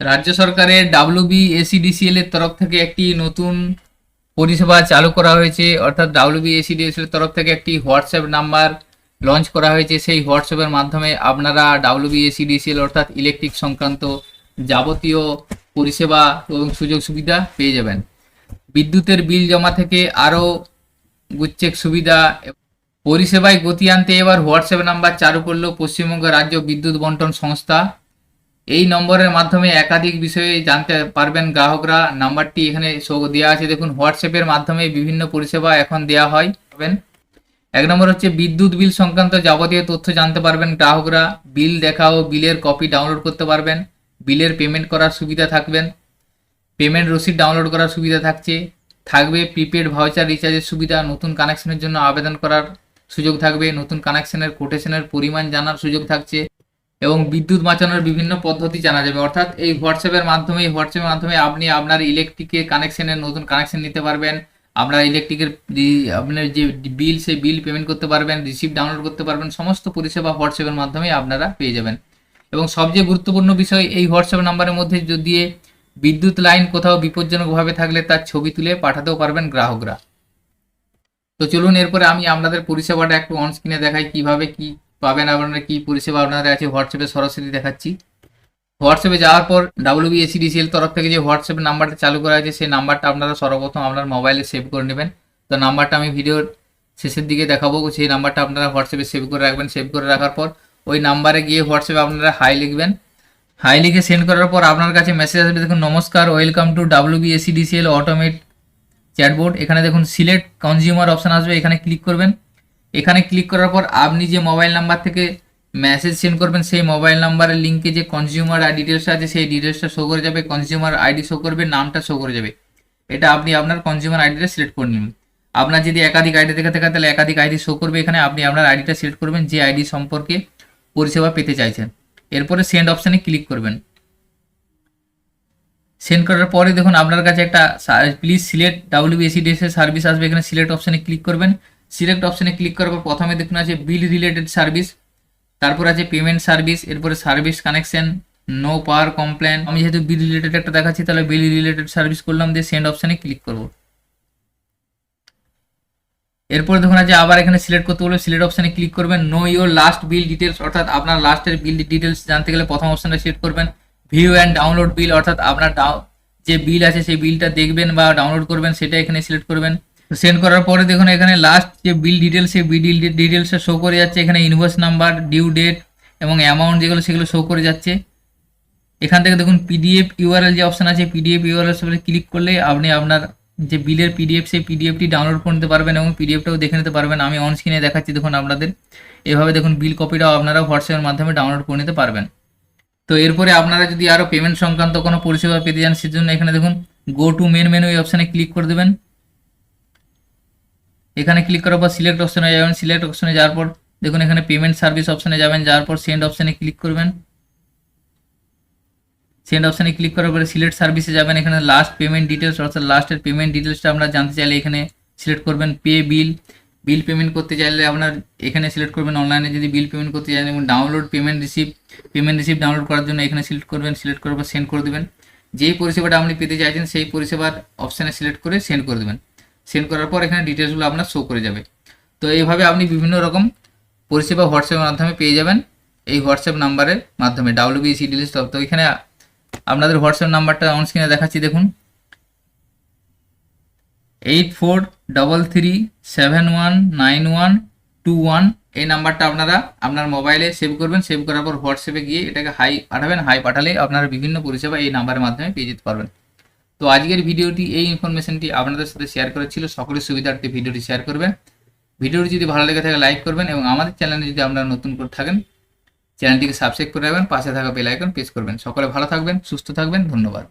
রাজ্য সরকারের WB SEDCL এর তরফ থেকে একটি নতুন পরিষেবা চালু করা হয়েছে। অর্থাৎ ডাব্লিউবি এসিডিসিএল এর তরফ থেকে একটি হোয়াটসঅ্যাপ নাম্বার লঞ্চ করা হয়েছে। সেই হোয়াটসঅ্যাপের মাধ্যমে আপনারা ডাব্লিউবি এসিডিসিএল অর্থাৎ ইলেকট্রিক সংক্রান্ত যাবতীয় পরিষেবা এবং সুযোগ সুবিধা পেয়ে যাবেন। বিদ্যুতের বিল জমা থেকে আরও গুচ্ছেক সুবিধা পরিষেবায় গতি আনতে এবার হোয়াটসঅ্যাপ নাম্বার চালু করল পশ্চিমবঙ্গ রাজ্য বিদ্যুৎ বন্টন সংস্থা। এই নম্বরের মাধ্যমে একাধিক বিষয়ে জানতে পারবেন গ্রাহকরা। নাম্বারটি এখানে শো- দেওয়া আছে। দেখুন হোয়াটসঅ্যাপের মাধ্যমে বিভিন্ন পরিষেবা এখন দেওয়া হয়। পাবেন। এক নম্বর হচ্ছে বিদ্যুৎ বিল সংক্রান্ত যাবতীয় তথ্য জানতে পারবেন গ্রাহকরা। বিল দেখা ও বিলের কপি ডাউনলোড করতে পারবেন। বিলের পেমেন্ট করার সুবিধা থাকবেন। পেমেন্ট রসিদ ডাউনলোড করার সুবিধা থাকছে। থাকবে প্রিপেড ভাউচার রিচার্জের সুবিধা, নতুন কানেকশনের জন্য আবেদন করার সুযোগ থাকবে। নতুন কানেকশনের কোটেশনের পরিমাণ জানার সুযোগ থাকছে। এবং বিদ্যুৎ বাঁচানোর বিভিন্ন পদ্ধতি জানা যাবে। অর্থাৎ এই হোয়াটসঅ্যাপের মাধ্যমে, এই হোয়াটসঅ্যাপের মাধ্যমে আপনি আপনার ইলেকট্রিকের কানেকশনের নতুন কানেকশন নিতে পারবেন। আপনার ইলেকট্রিকের আপনার যে বিল সেই বিল পেমেন্ট করতে পারবেন রিসিপ্ট ডাউনলোড করতে পারবেন, সমস্ত পরিষেবা হোয়াটসঅ্যাপের মাধ্যমে আপনারা পেয়ে যাবেন। এবং সবচেয়ে গুরুত্বপূর্ণ বিষয়, এই হোয়াটসঅ্যাপ নাম্বারের মধ্যে যদি বিদ্যুৎ লাইন কোথাও বিপজ্জনকভাবে থাকলে তার ছবি তুলে পাঠাতেও পারবেন গ্রাহকরা। তো চলুন এরপরে আমি আপনাদের পরিষেবাটা একটু অন স্ক্রিনে দেখাই, কীভাবে কি পাবেন আপনারা কি পরিষেবা আপনাদের আছে? হোয়াটসঅ্যাপে সরাসরি দেখাচ্ছি। হোয়াটসঅ্যাপে যাওয়ার পর ডাব্লিউবিএসিডিসিএল তরফ থেকে যে হোয়াটসঅ্যাপ নাম্বারটা চালু করা আছে, সেই নাম্বারটা আপনারা সর্বপ্রথম আপনার মোবাইলে সেভ করে নেবেন। তো নাম্বারটা আমি ভিডিওর শেষের দিকে দেখাবো। সেই নাম্বারটা আপনারা হোয়াটসঅ্যাপে সেভ করে রাখবেন। সেভ করে রাখার পর ওই নাম্বারে গিয়ে হোয়াটসঅ্যাপে আপনারা হাই লিখবেন। হাই লিখে সেন্ড করার পর আপনার কাছে মেসেজ আসবে। দেখুন, নমস্কার welcome to WBSEDCL automate chatbot এখানে দেখুন সিলেক্ট কনজিউমার অপশন আসবে। এখানে ক্লিক করবেন। এখানে ক্লিক করার পর আপনি যে মোবাইল নাম্বার থেকে মেসেজ সেন্ড করবেন, সেই মোবাইল নাম্বারের লিঙ্কে যে কনজিউমার আই ডিটেলস আছে, সেই ডিটেলসটা শো করে যাবে কনজিউমার আইডি শো করবে, নামটা শো করে যাবে। এটা আপনি আপনার কনজিউমার আইডিটা সিলেক্ট করে নিন। আপনার যদি একাধিক আইডি থেকে থাকে, তাহলে একাধিক আইডি শো করবে। এখানে আপনি আপনার আইডিটা সিলেক্ট করবেন, যে আইডি সম্পর্কে পরিষেবা পেতে চাইছেন। এরপরে সেন্ড অপশানে ক্লিক করবেন। সেন্ড করার পরে দেখুন, আপনার কাছে একটা প্লিজ সিলেক্ট ডাব্লিউবিএসিডিএস এর সার্ভিস আসবে। এখানে সিলেক্ট অপশানে ক্লিক করবেন। সিলেক্ট অপশানে ক্লিক করার পর প্রথমে দেখুন আছে বিল রিলেটেড সার্ভিস তারপর আছে পেমেন্ট সার্ভিস এরপরে service connection no power complain আমি যেহেতু বিল রিলেটেড একটা দেখাচ্ছি, তাহলে বিল রিলেটেড সার্ভিস করলাম, দিয়ে সেন্ড অপশানে ক্লিক করব। এরপর দেখুন আছে আবার এখানে সিলেক্ট করতে বলে সিলেক্ট অপশানে ক্লিক করবেন know your last bill details অর্থাৎ আপনার লাস্টের বিল ডিটেলস জানতে গেলে প্রথম অপশানটা সিলেক্ট করবেন। ভিউ অ্যান্ড ডাউনলোড বিল অর্থাৎ আপনার যে বিল আছে, সেই বিলটা দেখবেন বা ডাউনলোড করবেন, সেটা এখানে সিলেক্ট করবেন। সেন্ড করার পরে দেখুন এখানে লাস্ট যে বিল ডিটেলস সেই বিল ডিটেলসটা শো করে যাচ্ছে। এখানে ইনভয়েস নাম্বার ডিউ ডেট এবং অ্যামাউন্ট যেগুলো, সেগুলো শো করে যাচ্ছে। এখান থেকে দেখুন পিডিএফ ইউআরএল যে অপশন আছে পিডিএফ ইউআরএল সেগুলো ক্লিক করলে আপনি আপনার যে বিলের পিডিএফ সেই পিডিএফটি ডাউনলোড করে নিতে পারবেন এবং পিডিএফটাও দেখে নিতে পারবেন। আমি অন স্ক্রিনে দেখাচ্ছি দেখুন আপনাদের। এভাবে দেখুন বিল কপিটাও আপনারা হোয়াটসঅ্যাপের মাধ্যমে ডাউনলোড করে নিতে পারবেন। তো এরপরে আপনারা যদি আরও পেমেন্ট সংক্রান্ত কোনো পরিষেবা পেতে চান, সেজন্য এখানে দেখুন গো টু মেন মেনু এই অপশানে ক্লিক করে দেবেন। এখানে ক্লিক করার পর সিলেক্ট অপশনে যাবেন। সিলেক্ট অপশনে যাওয়ার পর দেখুন এখানে পেমেন্ট সার্ভিস অপশনে যাবেন। যাওয়ার পর সেন্ড অপশনে ক্লিক করবেন। সেন্ড অপশনে ক্লিক করার পরে সিলেক্ট সার্ভিসে যাবেন। এখানে লাস্ট পেমেন্ট ডিটেলস অর্থাৎ লাস্টের পেমেন্ট ডিটেলসটা আমরা জানতে চাইলে এখানে সিলেক্ট করবেন। পে বিল বিল পেমেন্ট করতে চাইলে আপনার এখানে সিলেক্ট করবেন। অনলাইনে যদি বিল পেমেন্ট করতে চান এবং download payment receive payment receive download করার জন্য এখানে সিলেক্ট করবেন। সিলেক্ট করার পর সেন্ড করে দেবেন। যেই পরিষেবাটা আপনি পেতে চাইছেন, সেই পরিষেবার অপশানে সিলেক্ট করে সেন্ড করে দেবেন। সেন্ড করার পর এখানে ডিটেলসগুলো আপনার শো করে যাবে। তো এইভাবে আপনি বিভিন্ন রকম পরিষেবা হোয়াটসঅ্যাপের মাধ্যমে পেয়ে যাবেন। এই হোয়াটসঅ্যাপ নাম্বারের মাধ্যমে ডাব্লিউবিসি ডিলিস তো এখানে আপনাদের হোয়াটসঅ্যাপ নাম্বারটা অন স্ক্রিনে দেখাচ্ছি, দেখুন। Eight four double three seven one nine one two one এই নাম্বারটা আপনারা আপনার মোবাইলে সেভ করবেন। সেভ করার পর হোয়াটসঅ্যাপে গিয়ে এটাকে হাই পাঠাবেন। হাই পাঠালে আপনারা বিভিন্ন পরিষেবা এই নাম্বারের মাধ্যমে পেয়ে যেতে পারবেন। তো আজকের ভিডিওটি এই ইনফরমেশনটি আপনাদের সাথে শেয়ার করেছিল সকলের সুবিধার্থে ভিডিওটি শেয়ার করবেন। ভিডিওটি যদি ভালো লেগে থাকে লাইক করবেন এবং আমাদের চ্যানেলে যদি আপনারা নতুন করে থাকেন চ্যানেলটিকে সাবস্ক্রাইব করে রাখবেন, পাশে থাকা বেল আইকন প্রেস করবেন। সকলে ভালো থাকবেন, সুস্থ থাকবেন, ধন্যবাদ।